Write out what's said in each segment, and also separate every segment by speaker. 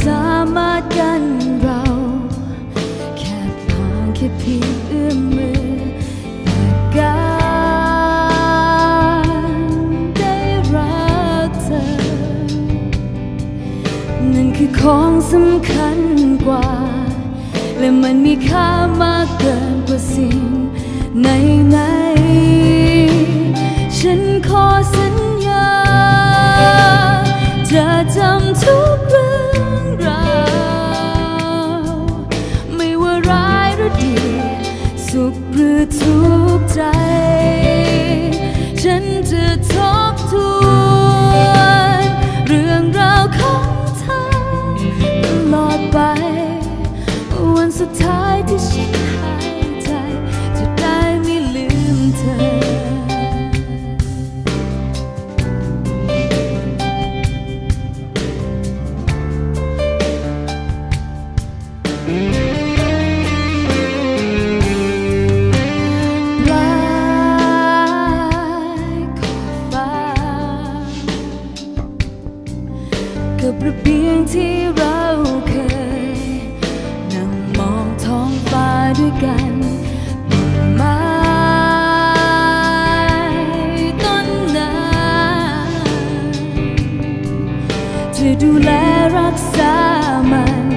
Speaker 1: สามารถกันเรา แค่ผ่านแค่เพียงเอื้อมมือแต่การได้รักเธอ นั่นคือของสำคัญกว่า และมันมีค่ามากเกินกว่าสิ่งไหนไหนฉันขอสัญญาจะจำทุก สุดท้ายที่ฉันหายใจ จะได้ไม่ลืมเธอ ปลายขอบฟ้กับระเบียงที่เรา ด้วยกันไม้ต้นนั้นจะดูแลรักษามัน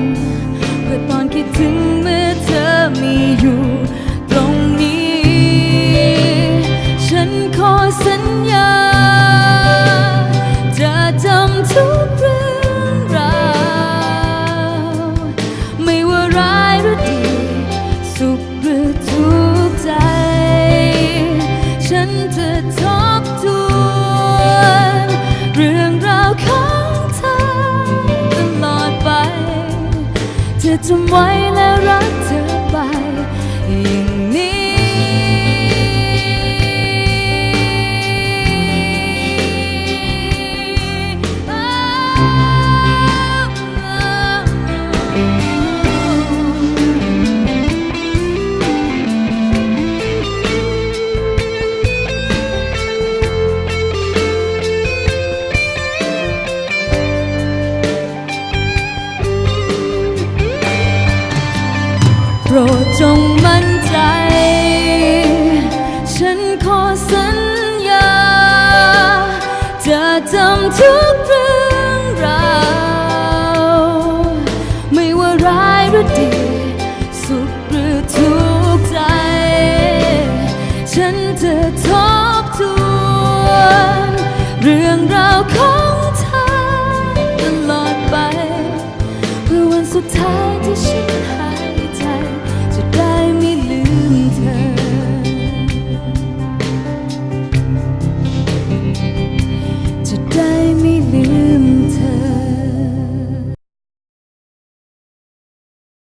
Speaker 1: ธอจำไว้และรักเธอไป รดจงมั่นใจ ฉันขอสัญญา จะจำทุกเรื่องราว ไม่ว่าร้ายหรือดี สุขหรือทุกข์ใจ ฉันจะทบทวนเรื่องราวของเธอตลอดไป เพื่อวันสุดท้ายที่ฉันหา 在迷离。